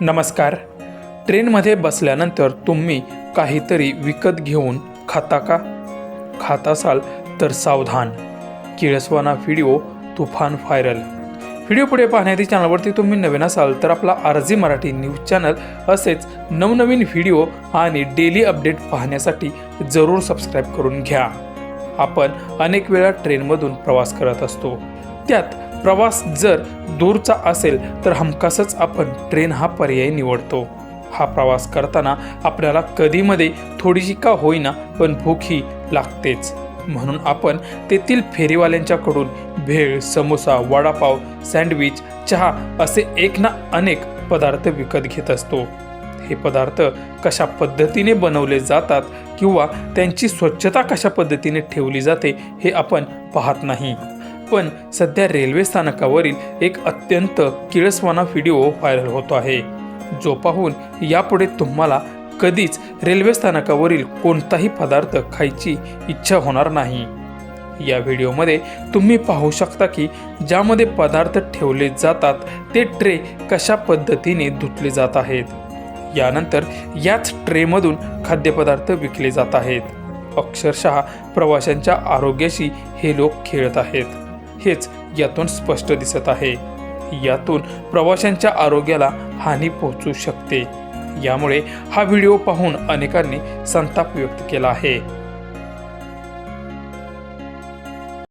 नमस्कार. ट्रेनमध्ये बसल्यानंतर तुम्ही काहीतरी विकत घेऊन खाता का? खात असाल तर सावधान. किळसवाना व्हिडिओ तुफान व्हायरल. व्हिडिओ पुढे पाहण्याआधी चॅनलवरती तुम्ही नवीन असाल तर आपला आरजी मराठी न्यूज चॅनल असेच नवनवीन व्हिडिओ आणि डेली अपडेट पाहण्यासाठी जरूर सबस्क्राईब करून घ्या. आपण अनेक वेळा ट्रेनमधून प्रवास करत असतो. त्यात प्रवास जर दूरचा असेल तर हमखासच आपण ट्रेन हा पर्याय निवडतो. हा प्रवास करताना आपल्याला कधीमध्ये थोडीशी का होईना पण भूक ही लागतेच. म्हणून आपण तेथील फेरीवाल्यांच्याकडून भेळ समोसा वडापाव सँडविच चहा असे एक ना अनेक पदार्थ विकत घेत असतो. हे पदार्थ कशा पद्धतीने बनवले जातात किंवा त्यांची स्वच्छता कशा पद्धतीने ठेवली जाते हे आपण पाहत नाही. पण सध्या रेल्वे स्थानकावरील एक अत्यंत किळसवाना व्हिडिओ व्हायरल होतो आहे. जो पाहून यापुढे तुम्हाला कधीच रेल्वे स्थानकावरील कोणताही पदार्थ खायची इच्छा होणार नाही. या व्हिडिओमध्ये तुम्ही पाहू शकता की ज्यामध्ये पदार्थ ठेवले जातात ते ट्रे कशा पद्धतीने धुतले जात आहेत. यानंतर याच ट्रेमधून खाद्यपदार्थ विकले जात आहेत. अक्षरशः प्रवाशांच्या आरोग्याशी हे लोक खेळत आहेत. हेच यातून स्पष्ट दिसत आहे. यातून प्रवाशांच्या आरोग्याला हानी पोहोचू शकते. यामुळे हा व्हिडिओ पाहून अनेकांनी संताप व्यक्त केला आहे.